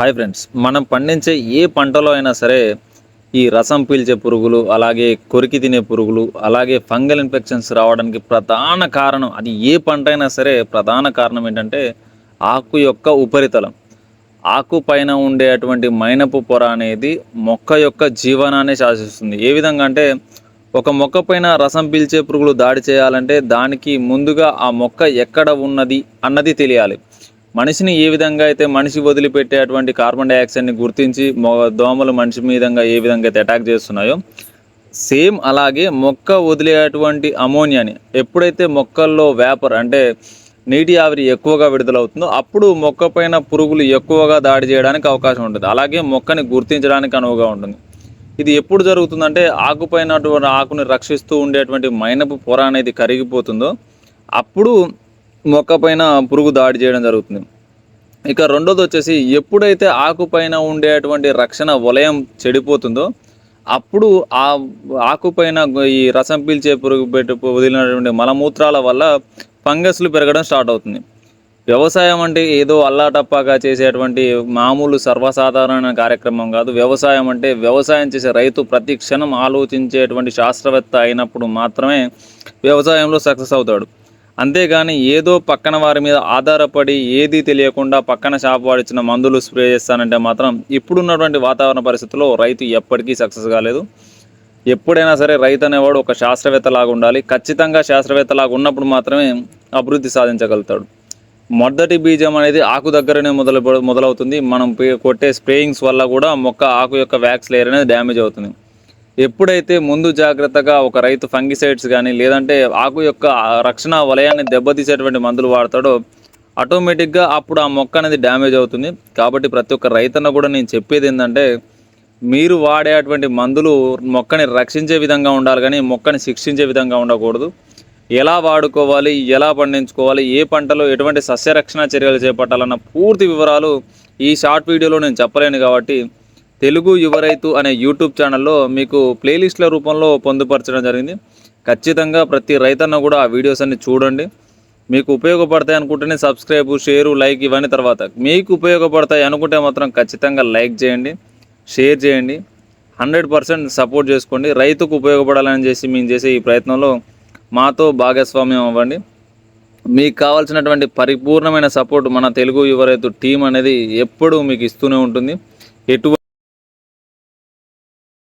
Hi friends మనం పండించే ఏ పంటలో అయినా సరే ఈ రసం పీల్చే పురుగులు అలాగే కొరికి తినే పురుగులు అలాగే ఫంగల్ ఇన్ఫెక్షన్స్ రావడానికి ప్రధాన కారణం అది ఏ పంట అయినా సరే ప్రధాన కారణం ఏంటంటే ఆకు యొక్క ఉపరితలం. ఆకు పైన ఉండేటువంటి మైనపు పొర అనేది మొక్క యొక్క జీవనాన్ని శాసిస్తుంది. ఏ విధంగా అంటే ఒక మొక్క పైన రసం పీల్చే పురుగులు దాడి చేయాలంటే దానికి ముందుగా ఆ మొక్క ఎక్కడ ఉన్నది అన్నది తెలియాలి. మనిషిని ఏ విధంగా అయితే మనిషి వదిలిపెట్టేటువంటి కార్బన్ డైఆక్సైడ్ని గుర్తించి దోమలు మనిషి మీదంగా ఏ విధంగా అయితే అటాక్ చేస్తున్నాయో సేమ్ అలాగే మొక్క వదిలేటువంటి అమోనియాని ఎప్పుడైతే మొక్కల్లో వేపర్ అంటే నీటి ఆవిరి ఎక్కువగా విడుదలవుతుందో అప్పుడు మొక్క పైన పురుగులు ఎక్కువగా దాడి చేయడానికి అవకాశం ఉంటుంది. అలాగే మొక్కని గుర్తించడానికి అనువుగా ఉంటుంది. ఇది ఎప్పుడు జరుగుతుందంటే ఆకుపైన అటువంటి ఆకుని రక్షిస్తూ ఉండేటువంటి మైనపు పొర అనేది కరిగిపోతుందో అప్పుడు మొక్క పైన పురుగు దాడి చేయడం జరుగుతుంది. ఇక రెండోది వచ్చేసి ఎప్పుడైతే ఆకుపైన ఉండేటువంటి రక్షణ వలయం చెడిపోతుందో అప్పుడు ఆ ఆకుపైన ఈ రసం పీల్చే పురుగు పెట్టి వదిలినటువంటి మలమూత్రాల వల్ల ఫంగస్లు పెరగడం స్టార్ట్ అవుతుంది. వ్యవసాయం అంటే ఏదో అల్లాటప్పాగా చేసేటువంటి మామూలు సర్వసాధారణ కార్యక్రమం కాదు. వ్యవసాయం అంటే వ్యవసాయం చేసే రైతు ప్రతి క్షణం ఆలోచించేటువంటి శాస్త్రవేత్త అయినప్పుడు మాత్రమే వ్యవసాయంలో సక్సెస్ అవుతాడు. అంతేగాని ఏదో పక్కన వారి మీద ఆధారపడి ఏది తెలియకుండా పక్కన షాప్ వాడిచ్చిన మందులు స్ప్రే చేస్తానంటే మాత్రం ఇప్పుడున్నటువంటి వాతావరణ పరిస్థితుల్లో రైతు ఎప్పటికీ సక్సెస్ కాలేదు. ఎప్పుడైనా సరే రైతు అనేవాడు ఒక శాస్త్రవేత్తలాగా ఉండాలి. ఖచ్చితంగా శాస్త్రవేత్తలాగా ఉన్నప్పుడు మాత్రమే అభివృద్ధి సాధించగలుగుతాడు. మొదటి బీజం అనేది ఆకు దగ్గరనే మొదలు మొదలవుతుంది. మనం పే- కొట్టే స్ప్రేయింగ్స్ వల్ల కూడా మొక్క ఆకు యొక్క వ్యాక్స్ లేయర్ అనేది డ్యామేజ్ అవుతుంది. ఎప్పుడైతే ముందు జాగ్రత్తగా ఒక రైతు ఫంగిసైడ్స్ కానీ లేదంటే ఆకు యొక్క రక్షణ వలయాన్ని దెబ్బతీసేటువంటి మందులు వాడతాడో ఆటోమేటిక్గా అప్పుడు ఆ మొక్క అనేది డ్యామేజ్ అవుతుంది. కాబట్టి ప్రతి ఒక్క రైతన్న కూడా నేను చెప్పేది ఏంటంటే మీరు వాడేటువంటి మందులు మొక్కని రక్షించే విధంగా ఉండాలి కానీ మొక్కని శిక్షించే విధంగా ఉండకూడదు. ఎలా వాడుకోవాలి ఎలా పండించుకోవాలి ఏ పంటలో ఎటువంటి సస్యరక్షణ చర్యలు చేపట్టాలన్న పూర్తి వివరాలు ఈ షార్ట్ వీడియోలో నేను చెప్పలేను కాబట్టి తెలుగు యువ రైతు అనే యూట్యూబ్ ఛానల్లో మీకు ప్లేలిస్ట్ల రూపంలో పొందుపరచడం జరిగింది. ఖచ్చితంగా ప్రతి రైతన్న కూడా ఆ వీడియోస్ అన్ని చూడండి. మీకు ఉపయోగపడతాయి అనుకుంటేనే సబ్స్క్రైబ్ షేరు లైక్ ఇవన్నీ తర్వాత. మీకు ఉపయోగపడతాయి అనుకుంటే మాత్రం ఖచ్చితంగా లైక్ చేయండి షేర్ చేయండి. హండ్రెడ్ పర్సెంట్ సపోర్ట్ చేసుకోండి. రైతుకు ఉపయోగపడాలని చేసి మేము చేసే ఈ ప్రయత్నంలో మాతో భాగస్వామ్యం అవ్వండి. మీకు కావాల్సినటువంటి పరిపూర్ణమైన సపోర్ట్ మన తెలుగు యువ రైతు టీం అనేది ఎప్పుడూ మీకు ఇస్తూనే ఉంటుంది. ఎటువంటి